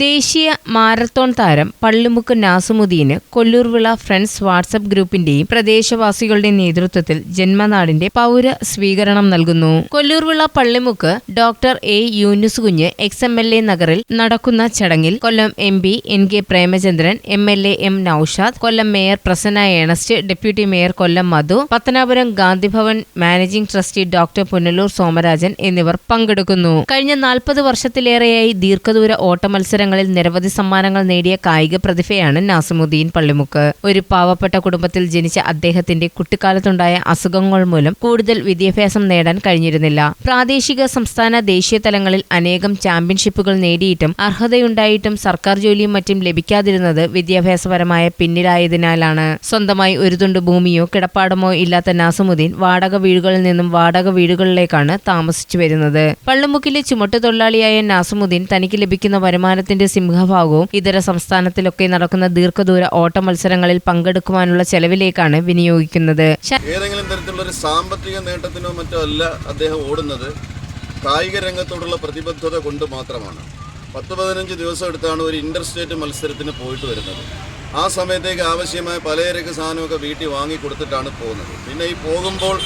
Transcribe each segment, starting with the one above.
ദേശീയ മാരത്തോൺ താരം പള്ളിമുക്ക് നാസുമുദ്ദീന് കൊല്ലൂർവിള ഫ്രണ്ട്സ് വാട്സപ്പ് ഗ്രൂപ്പിന്റെയും പ്രദേശവാസികളുടെ നേതൃത്വത്തിൽ ജന്മനാടിന്റെ പൗര സ്വീകരണം നൽകുന്നു. Kolloorvila Pallimukku doctor A Yunus Kunju X M L A നഗറിൽ നടക്കുന്ന ചടങ്ങിൽ Kollam M P N K Premachandran M L A M Naushad Kollam mayor Prasanna Ernest deputy mayor Kollam Madhu Pathanapuram Gandhi Bhavan managing trustee doctor Punalur Somarajan എന്നിവർ പങ്കെടുക്കുന്നു. കഴിഞ്ഞ നാൽപ്പത് വർഷത്തിലേറെയായി ദീർഘദൂര ഓട്ട മത്സരങ്ങളിൽ നിരവധി സമ്മാനങ്ങൾ നേടിയ കായിക പ്രതിഭയാണ് നാസിമുദ്ദീൻ പള്ളിമുക്ക്. ഒരു പാവപ്പെട്ട കുടുംബത്തിൽ ജനിച്ച അദ്ദേഹത്തിന്റെ കുട്ടിക്കാലത്തുണ്ടായ അസുഖങ്ങൾ മൂലം കൂടുതൽ വിദ്യാഭ്യാസം നേടാൻ കഴിഞ്ഞിരുന്നില്ല. പ്രാദേശിക സംസ്ഥാന ദേശീയ തലങ്ങളിൽ അനേകം ചാമ്പ്യൻഷിപ്പുകൾ നേടിയിട്ടും അർഹതയുണ്ടായിട്ടും സർക്കാർ ജോലിയും മറ്റും ലഭിക്കാതിരുന്നത് വിദ്യാഭ്യാസപരമായ പിന്നിലായതിനാലാണ്. സ്വന്തമായി ഒരു തുണ്ട് ഭൂമിയോ കിടപ്പാടമോ ഇല്ലാത്ത നാസമുദ്ദീൻ വാടക വീടുകളിൽ നിന്നും വാടക വീടുകളിലേക്കാണ് താമസിച്ചു വരുന്നത്. പള്ളുമുക്കിലെ ചുമട്ടുതൊഴിലാളിയായ നാസമുദ്ദീൻ തനിക്ക് ലഭിക്കുന്ന വരുമാനത്തിന്റെ സിംഹഭാഗവും ഇതര സംസ്ഥാനത്തിലൊക്കെ നടക്കുന്ന ദീർഘദൂര ഓട്ട മത്സരങ്ങളിൽ പങ്കെടുക്കുവാനുള്ള ചെലവിലേക്കാണ് വിനിയോഗിക്കുന്നത്. ഏതെങ്കിലും തരത്തിലുള്ള ഒരു സാമ്പത്തിക നേട്ടത്തിനോ മറ്റോ അല്ല അദ്ദേഹം ഓടുന്നത്. കായിക രംഗത്തോടുള്ള പ്രതിബദ്ധത കൊണ്ട് മാത്രമാണ്. പത്ത് പതിനഞ്ച് ദിവസം എടുത്താണ് ഒരു ഇന്റർ സ്റ്റേറ്റ് മത്സരത്തിന് പോയിട്ട് വരുന്നത്. ആ സമയത്തേക്ക് ആവശ്യമായ പലചരക്ക് സാധനമൊക്കെ വീട്ടിൽ വാങ്ങി കൊടുത്തിട്ടാണ് പോകുന്നത്. പിന്നെ ഈ പോകുമ്പോൾ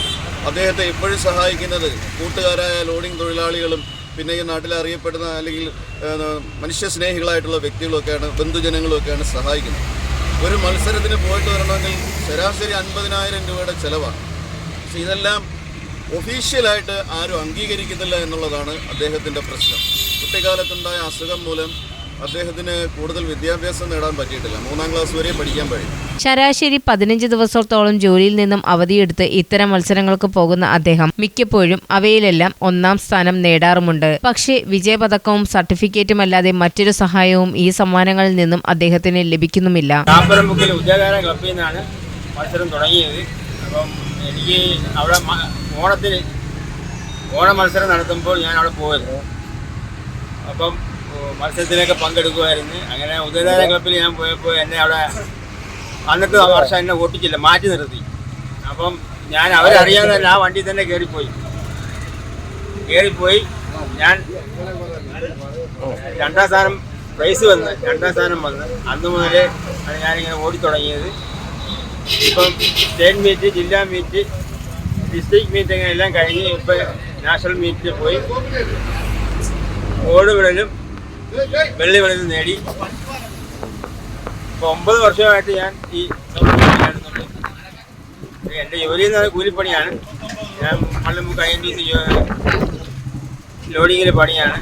അദ്ദേഹത്തെ എപ്പോഴും സഹായിക്കുന്നത് കൂട്ടുകാരായ ലോഡിംഗ് തൊഴിലാളികളും പിന്നെ ഈ നാട്ടിൽ അറിയപ്പെടുന്ന അല്ലെങ്കിൽ മനുഷ്യ മനുഷ്യസ്നേഹികളായിട്ടുള്ള വ്യക്തികളൊക്കെയാണ് ബന്ധുജനങ്ങളൊക്കെയാണ് സഹായിക്കുന്നത്. ഒരു മത്സരത്തിന് പോയിട്ട് വരണമെങ്കിൽ ശരാശരി അൻപതിനായിരം രൂപയുടെ ചിലവാണ്. പക്ഷെ ഇതെല്ലാം ഒഫീഷ്യലായിട്ട് ആരും അംഗീകരിക്കുന്നില്ല എന്നുള്ളതാണ് അദ്ദേഹത്തിന്റെ പ്രശ്നം. കുട്ടിക്കാലത്തുണ്ടായ അസുഖം മൂലം അദ്ദേഹത്തിന് കൂടുതൽ വിദ്യാഭ്യാസം നേടാൻ പറ്റിയിട്ടില്ല. മൂന്നാം ക്ലാസ് വരെ പഠിക്കാൻ കഴിയും ശരാശരി പതിനഞ്ച് ദിവസത്തോളം ജോലിയിൽ നിന്നും അവധിയെടുത്ത് ഇത്തരം മത്സരങ്ങൾക്ക് പോകുന്ന അദ്ദേഹം മിക്കപ്പോഴും അവയിലെല്ലാം ഒന്നാം സ്ഥാനം നേടാറുമുണ്ട്. പക്ഷേ വിജയപതക്കവും സർട്ടിഫിക്കറ്റും അല്ലാതെ മറ്റൊരു സഹായവും ഈ സമ്മാനങ്ങളിൽ നിന്നും അദ്ദേഹത്തിന് ലഭിക്കുന്നുമില്ല. ഉദ്യോഗാര നിന്നാണ് മത്സരം തുടങ്ങിയത്. അപ്പം എനിക്ക് അവിടെ ഓണത്തിന് ഓണ മത്സരം നടത്തുമ്പോൾ ഞാൻ അവിടെ പോയത് അപ്പം മത്സരത്തിലൊക്കെ പങ്കെടുക്കുമായിരുന്നു. അങ്ങനെ ഉദയധാര ക്ലബ്ബിൽ ഞാൻ പോയപ്പോൾ എന്നെ അവിടെ അന്നത്തെ വർഷം എന്നെ ഓട്ടിച്ചില്ല മാറ്റി നിർത്തി. അപ്പം ഞാൻ അവരറിയാതെ ആ വണ്ടി തന്നെ കയറിപ്പോയി. കയറിപ്പോയി. ഞാൻ രണ്ടാം സ്ഥാനം പ്രൈസ് വന്ന് രണ്ടാം സ്ഥാനം വന്ന്. അന്ന് മുതൽ ആണ് ഞാനിങ്ങനെ ഓടിത്തുടങ്ങിയത് ഇപ്പം സ്റ്റേറ്റ് മീറ്റ് ജില്ലാ മീറ്റ് ഡിസ്ട്രിക്ട് മീറ്റ് അങ്ങനെ എല്ലാം കഴിഞ്ഞ് ഇപ്പം നാഷണൽ മീറ്റിൽ പോയി. മെഡലും വെള്ളി വിളയിൽ നേടി. ഇപ്പൊ ഒമ്പത് വർഷമായിട്ട് ഞാൻ ഈ എന്റെ ജോലി എന്ന് പറയുന്നത് കൂലിപ്പണിയാണ്. ഞാൻ പള്ളിമുക്ക് ഐ എൻ ഡി ലോഡിങ്ങിൽ പണിയാണ്.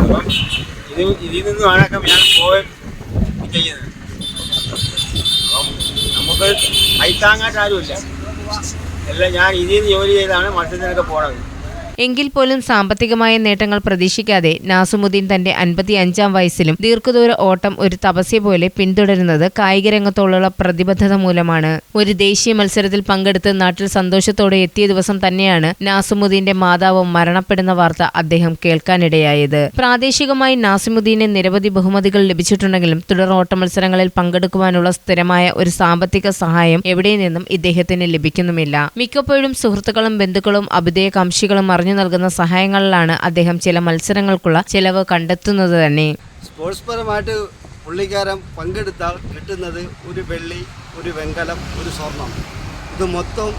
അപ്പം ഇത് ഇതിൽ നിന്നുമാണ് ഞാൻ പോവുകയും ചെയ്യുന്നത്. അപ്പം നമുക്ക് കൈത്താങ്ങായിട്ട് ആരുമില്ല. എല്ലാം ഞാൻ ഇതിൽ നിന്ന് ജോലി ചെയ്താണ് മത്സ്യത്തിനൊക്കെ പോണത്. എങ്കിൽ പോലും സാമ്പത്തികമായ നേട്ടങ്ങൾ പ്രതീക്ഷിക്കാതെ നാസുമുദ്ദീൻ തന്റെ അൻപത്തി അഞ്ചാം വയസ്സിലും ദീർഘദൂര ഓട്ടം ഒരു തപസ്യ പോലെ പിന്തുടരുന്നത് കായിക രംഗത്തോടുള്ള പ്രതിബദ്ധത മൂലമാണ്. ഒരു ദേശീയ മത്സരത്തിൽ പങ്കെടുത്ത് നാട്ടിൽ സന്തോഷത്തോടെ എത്തിയ ദിവസം തന്നെയാണ് നാസുമുദ്ദീന്റെ മാതാവ് മരണപ്പെടുന്ന വാർത്ത അദ്ദേഹം കേൾക്കാനിടയായത്. പ്രാദേശികമായി നാസിമുദ്ദീന് നിരവധി ബഹുമതികൾ ലഭിച്ചിട്ടുണ്ടെങ്കിലും തുടർ ഓട്ട മത്സരങ്ങളിൽ പങ്കെടുക്കുവാനുള്ള സ്ഥിരമായ ഒരു സാമ്പത്തിക സഹായം എവിടെ നിന്നും ഇദ്ദേഹത്തിന് ലഭിക്കുന്നുമില്ല. മിക്കപ്പോഴും സുഹൃത്തുക്കളും ബന്ധുക്കളും അഭ്യുദയകാംക്ഷികളും അറിഞ്ഞു നൽകുന്ന സഹായങ്ങളിലാണ് അദ്ദേഹം ചില മത്സരങ്ങൾക്കുള്ള ചിലവ് കണ്ടെത്തുന്നത് തന്നെ. സ്പോർട്സ് പരമായിട്ട് പുള്ളിക്കാരൻ പങ്കെടുത്താൽ കിട്ടുന്നത് ഒരു വെള്ളി ഒരു വെങ്കലം ഒരു സ്വർണം. ഇത് മൊത്തം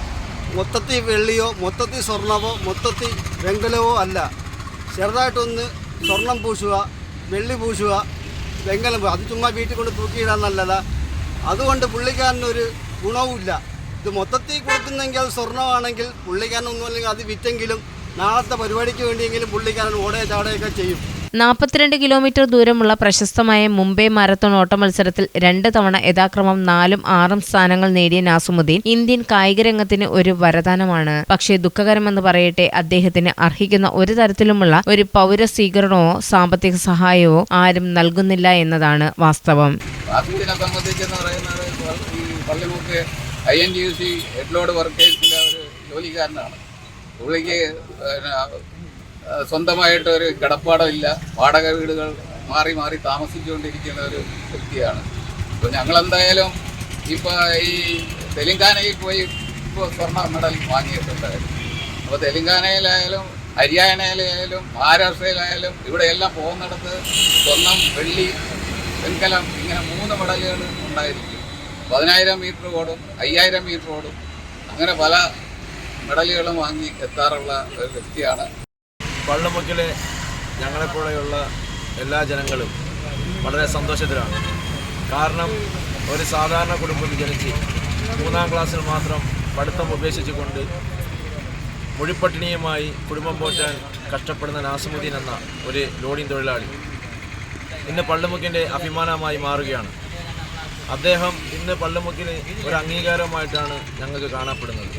മൊത്തത്തിൽ വെള്ളിയോ മൊത്തത്തിൽ സ്വർണമോ മൊത്തത്തിൽ വെങ്കലമോ അല്ല. ചെറുതായിട്ടൊന്ന് സ്വർണം പൂശുക വെള്ളി പൂശുക വെങ്കലം അത് ചുമ്മാ വീട്ടിൽ കൊണ്ട് തൂക്കിയിടാൻ നല്ലതാ. അതുകൊണ്ട് പുള്ളിക്കാരനൊരു ഗുണവുമില്ല. ഇത് മൊത്തത്തിൽ കൊടുക്കുന്നെങ്കിൽ അത് സ്വർണമാണെങ്കിൽ പുള്ളിക്കാരനൊന്നും അല്ലെങ്കിൽ അത് വിറ്റെങ്കിലും നാളത്തെ പരിപാടിക്ക് വേണ്ടിയെങ്കിലും പുള്ളിക്കാരൻ ഓടേ ചാടയൊക്കെ ചെയ്യും. നാൽപ്പത്തിരണ്ട് കിലോമീറ്റർ ദൂരമുള്ള പ്രശസ്തമായ മുംബൈ മാരത്തോൺ ഓട്ട മത്സരത്തിൽ രണ്ട് തവണ യഥാക്രമം നാലും ആറും സ്ഥാനങ്ങൾ നേടിയ നാസുമുദ്ദീൻ ഇന്ത്യൻ കായികരംഗത്തിന് ഒരു വരദാനമാണ്. പക്ഷേ ദുഃഖകരമെന്ന് പറയട്ടെ അദ്ദേഹത്തിന് അർഹിക്കുന്ന ഒരു തരത്തിലുമുള്ള ഒരു പൗര സ്വീകരണമോ സാമ്പത്തിക സഹായമോ ആരും നൽകുന്നില്ല എന്നതാണ് വാസ്തവം. ഐ എൻ യു സി വർക്കേഴ്സിലെ ഒരു ജോലിക്കാരനാണ്. പുള്ളിക്ക് സ്വന്തമായിട്ട് ഒരു കിടപ്പാടമില്ല. വാടക വീടുകൾ മാറി മാറി താമസിച്ചുകൊണ്ടിരിക്കുന്ന ഒരു വ്യക്തിയാണ്. അപ്പോൾ ഞങ്ങളെന്തായാലും ഇപ്പോൾ ഈ തെലങ്കാനയിൽ പോയി ഇപ്പോൾ സ്വർണ മെഡൽ വാങ്ങിയിട്ടുണ്ടായിരുന്നു. അപ്പോൾ തെലങ്കാനയിലായാലും ഹരിയാനയിലായാലും മഹാരാഷ്ട്രയിലായാലും ഇവിടെയെല്ലാം പോകുന്നിടത്ത് സ്വർണം വെള്ളി വെങ്കലം ഇങ്ങനെ മൂന്ന് മെഡലുകൾ ഉണ്ടായിരിക്കും. പതിനായിരം മീറ്റർ ഓടും അയ്യായിരം മീറ്റർ ഓടും. അങ്ങനെ പല മെഡലുകളും വാങ്ങി എത്താറുള്ള ഒരു വ്യക്തിയാണ്. പള്ളുമുക്കിലെ ഞങ്ങളെപ്പോലെയുള്ള എല്ലാ ജനങ്ങളും വളരെ സന്തോഷത്തിലാണ്. കാരണം ഒരു സാധാരണ കുടുംബത്തിൽ ജനിച്ച് മൂന്നാം ക്ലാസ്സിൽ മാത്രം പഠിത്തം ഉപേക്ഷിച്ചുകൊണ്ട് മുഴിപ്പട്ടിണിയുമായി കുടുംബം പോറ്റാൻ കഷ്ടപ്പെടുന്ന നാസമുദ്ദീൻ എന്ന ഒരു ലോഡിംഗ് തൊഴിലാളി ഇന്ന് പള്ളുമുക്കിന്റെ അഭിമാനമായി മാറുകയാണ്. അദ്ദേഹം ഇന്ന് പള്ളുമുക്കിന് ഒരു അംഗീകാരമായിട്ടാണ് ഞങ്ങൾക്ക് കാണപ്പെടുന്നത്.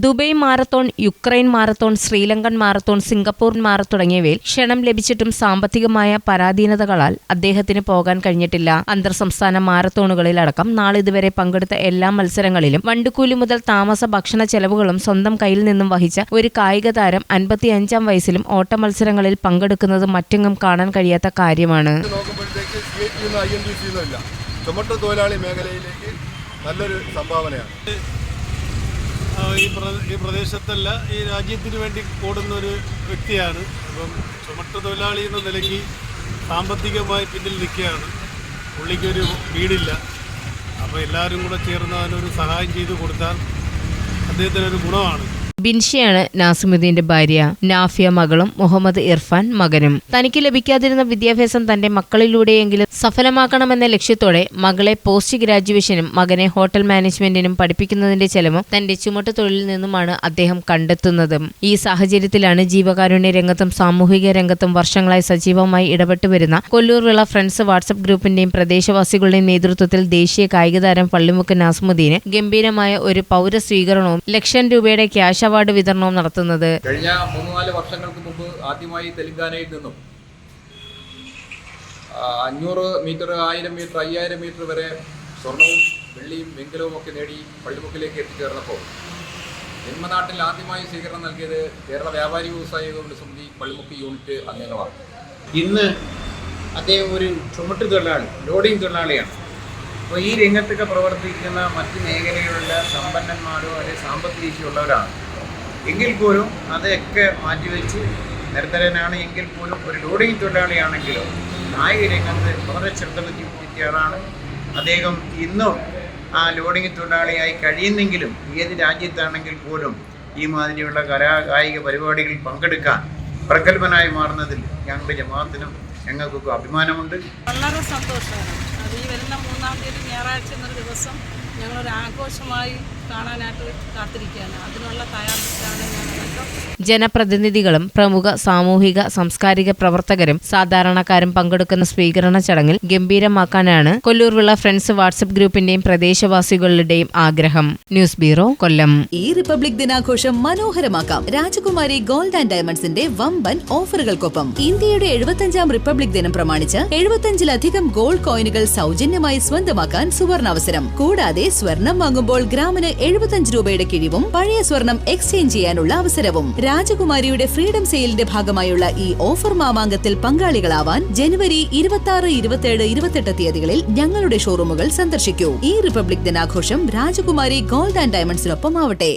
Dubai marathon Ukraine marathon Sri Lankan marathon Singapore marathon തുടങ്ങിയവയിൽ ക്ഷണം ലഭിച്ചിട്ടും സാമ്പത്തികമായ പരാധീനതകളാൽ അദ്ദേഹത്തിന് പോകാൻ കഴിഞ്ഞിട്ടില്ല. അന്തർ സംസ്ഥാന മാരത്തോണുകളിലടക്കം നാളിതുവരെ പങ്കെടുത്ത എല്ലാ മത്സരങ്ങളിലും വണ്ടുകൂലി മുതൽ താമസ ഭക്ഷണ ചെലവുകളും സ്വന്തം കയ്യിൽ നിന്നും വഹിച്ച ഒരു കായിക താരം അൻപത്തിയഞ്ചാം വയസ്സിലും ഓട്ട മത്സരങ്ങളിൽ പങ്കെടുക്കുന്നത് മറ്റെങ്ങും കാണാൻ കഴിയാത്ത കാര്യമാണ്. നല്ലൊരു സംഭാവനയാണ്. ഈ ഈ പ്രദേശത്തല്ല ഈ രാജ്യത്തിന് വേണ്ടി ഓടുന്ന ഒരു വ്യക്തിയാണ്. അപ്പം ചുമട്ട് തൊഴിലാളി എന്ന നിലയ്ക്ക് സാമ്പത്തികമായി പിന്നിൽ നിൽക്കുകയാണ്. പുള്ളിക്കൊരു വീടില്ല. അപ്പോൾ എല്ലാവരും കൂടെ ചേർന്ന് അതിനൊരു സഹായം ചെയ്തു കൊടുത്താൽ അദ്ദേഹത്തിനൊരു ഗുണമാണ്. ബിൻഷിയാണ് നാസിമുദ്ദീന്റെ ഭാര്യ നാഫിയ മകളും മുഹമ്മദ് ഇർഫാൻ മകനും. തനിക്ക് ലഭിക്കാതിരുന്ന വിദ്യാഭ്യാസം തന്റെ മക്കളിലൂടെയെങ്കിലും സഫലമാക്കണമെന്ന ലക്ഷ്യത്തോടെ മകളെ പോസ്റ്റ് ഗ്രാജുവേഷനും മകനെ ഹോട്ടൽ മാനേജ്മെന്റിനും പഠിപ്പിക്കുന്നതിന്റെ ചെലവും തന്റെ ചുമട്ട് തൊഴിലിൽ നിന്നുമാണ് അദ്ദേഹം കണ്ടെത്തുന്നതും. ഈ സാഹചര്യത്തിലാണ് ജീവകാരുണ്യ രംഗത്തും സാമൂഹിക രംഗത്തും വർഷങ്ങളായി സജീവമായി ഇടപെട്ടു വരുന്ന കൊല്ലൂർ വിള ഫ്രണ്ട്സ് വാട്സപ്പ് ഗ്രൂപ്പിന്റെയും പ്രദേശവാസികളുടെയും നേതൃത്വത്തിൽ ദേശീയ കായിക താരം പള്ളിമുക്ക് നാസ്മുദ്ദീന് ഗംഭീരമായ ഒരു പൗര സ്വീകരണവും ലക്ഷം രൂപയുടെ ക്യാഷ് അവാർഡ് വിതരണവും നടത്തുന്നത്? കഴിഞ്ഞ മൂന്ന് നാല് വർഷങ്ങൾക്ക് മുമ്പ് ആദ്യമായി തെലങ്കാനയിൽ നിന്നും അഞ്ഞൂറ് മീറ്റർ ആയിരം മീറ്റർ അയ്യായിരം മീറ്റർ വരെ സ്വർണവും വെള്ളിയും വെങ്കലവും ഒക്കെ നേടി പള്ളിമുക്കിലേക്ക് എത്തിച്ചേർന്നപ്പോൾ ജന്മനാട്ടിൽ ആദ്യമായി സ്വീകരണം നൽകിയത് കേരള വ്യാപാരി വ്യവസായ ഏകോപന സമിതി പള്ളിമുക്ക് യൂണിറ്റ് അംഗങ്ങളാണ്. ഇന്ന് അദ്ദേഹം ഒരു ചുമട്ട് തൊഴിലാളി ലോഡിംഗ് തൊഴിലാളിയാണ്. അപ്പോൾ ഈ രംഗത്തൊക്കെ പ്രവർത്തിക്കുന്ന മറ്റ് മേഖലയിലുള്ള സമ്പന്നന്മാരോ അല്ലെങ്കിൽ സാമ്പത്തിക ശേഷിയുള്ളവരാണ് എങ്കിൽ പോലും അതൊക്കെ മാറ്റിവെച്ച് നിരന്തരനാണ് എങ്കിൽ പോലും ഒരു ലോഡിംഗ് തൊഴിലാളിയാണെങ്കിലും കായിക രംഗത്ത് വളരെ ശ്രദ്ധ പറ്റിയാണ് അദ്ദേഹം ഇന്നും ആ ലോഡിംഗ് തൊഴിലാളിയായി കഴിയുന്നെങ്കിലും ഏത് രാജ്യത്താണെങ്കിൽ പോലും ഈ മാതിരിയുള്ള കലാ കായിക പരിപാടികളിൽ പങ്കെടുക്കാൻ പ്രഗത്ഭനായി മാറുന്നതിൽ ഞങ്ങളുടെ ജമാഅത്തിനും ഞങ്ങൾക്കൊക്കെ അഭിമാനമുണ്ട്. വളരെ സന്തോഷമാണ്. അത് ഈ വരുന്ന മൂന്നാം തീയതി ഞായറാഴ്ച എന്നൊരു ദിവസം ഞങ്ങളൊരു ആഘോഷമായി കാണാനായിട്ട് കാത്തിരിക്കുകയാണ്. അതിനുള്ള തയ്യാറെടുപ്പാണ് ഞങ്ങളൊക്കെ ജനപ്രതിനിധികളും പ്രമുഖ സാമൂഹിക സാംസ്കാരിക പ്രവർത്തകരും സാധാരണക്കാരും പങ്കെടുക്കുന്ന സ്വീകരണ ചടങ്ങിൽ ഗംഭീരമാക്കാനാണ് കൊല്ലൂർവിള ഫ്രണ്ട്സ് വാട്സപ്പ് ഗ്രൂപ്പിന്റെയും പ്രദേശവാസികളുടെയും ആഗ്രഹം. News bureau Kollam. ഈ റിപ്പബ്ലിക് ദിനാഘോഷം മനോഹരമാക്കാം. രാജകുമാരി ഗോൾഡ് ആൻഡ് ഡയമണ്ട്സിന്റെ വമ്പൻ ഓഫറുകൾക്കൊപ്പം ഇന്ത്യയുടെ എഴുപത്തഞ്ചാം റിപ്പബ്ലിക് ദിനം പ്രമാണിച്ച് എഴുപത്തഞ്ചിലധികം ഗോൾഡ് കോയിനുകൾ സൗജന്യമായി സ്വന്തമാക്കാൻ സുവർണാവസരം. കൂടാതെ സ്വർണം വാങ്ങുമ്പോൾ ഗ്രാമിന് എഴുപത്തഞ്ച് രൂപയുടെ കിഴിവും പഴയ സ്വർണം എക്സ്ചേഞ്ച് ചെയ്യാനുള്ള അവസരവും രാജകുമാരിയുടെ ഫ്രീഡം സെയിലിന്റെ ഭാഗമായുള്ള ഈ ഓഫർ മാമാങ്കത്തിൽ പങ്കാളികളാവാൻ ജനുവരി ഇരുപത്തി ആറ് ഇരുപത്തിയേഴ് ഇരുപത്തെട്ട് തീയതികളിൽ ഞങ്ങളുടെ ഷോറൂമുകൾ സന്ദർശിക്കൂ. ഈ റിപ്പബ്ലിക് ദിനാഘോഷം രാജകുമാരി ഗോൾഡ് ആൻഡ് ഡയമണ്ട്സിനൊപ്പം ആവട്ടെ